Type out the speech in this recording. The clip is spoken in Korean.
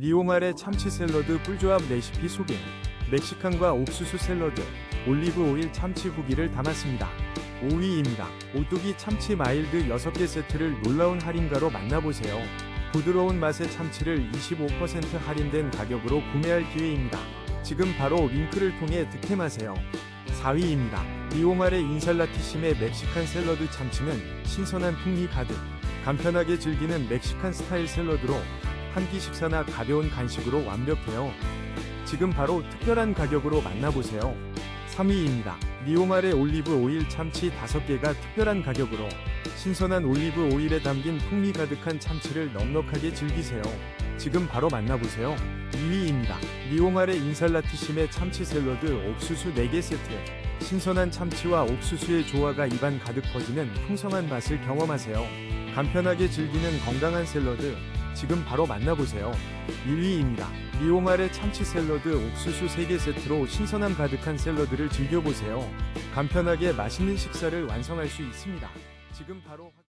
리오말의 참치 샐러드 꿀조합 레시피 소개. 멕시칸과 옥수수 샐러드, 올리브 오일 참치 후기를 담았습니다. 5위입니다. 오뚜기 참치 마일드 6개 세트를 놀라운 할인가로 만나보세요. 부드러운 맛의 참치를 25% 할인된 가격으로 구매할 기회입니다. 지금 바로 링크를 통해 득템하세요. 4위입니다. 리오말의 인살라티심의 멕시칸 샐러드 참치는 신선한 풍미 가득, 간편하게 즐기는 멕시칸 스타일 샐러드로 한 끼 식사나 가벼운 간식으로 완벽해요. 지금 바로 특별한 가격으로 만나보세요. 3위입니다. 리오말의 올리브 오일 참치 5개가 특별한 가격으로 신선한 올리브 오일에 담긴 풍미 가득한 참치를 넉넉하게 즐기세요. 지금 바로 만나보세요. 2위입니다. 리오말의 인살라티심의 참치 샐러드 옥수수 4개 세트. 신선한 참치와 옥수수의 조화가 입안 가득 퍼지는 풍성한 맛을 경험하세요. 간편하게 즐기는 건강한 샐러드. 지금 바로 만나보세요. 1위입니다. 리오말의 참치 샐러드 옥수수 3개 세트로 신선함 가득한 샐러드를 즐겨보세요. 간편하게 맛있는 식사를 완성할 수 있습니다. 지금 바로 확-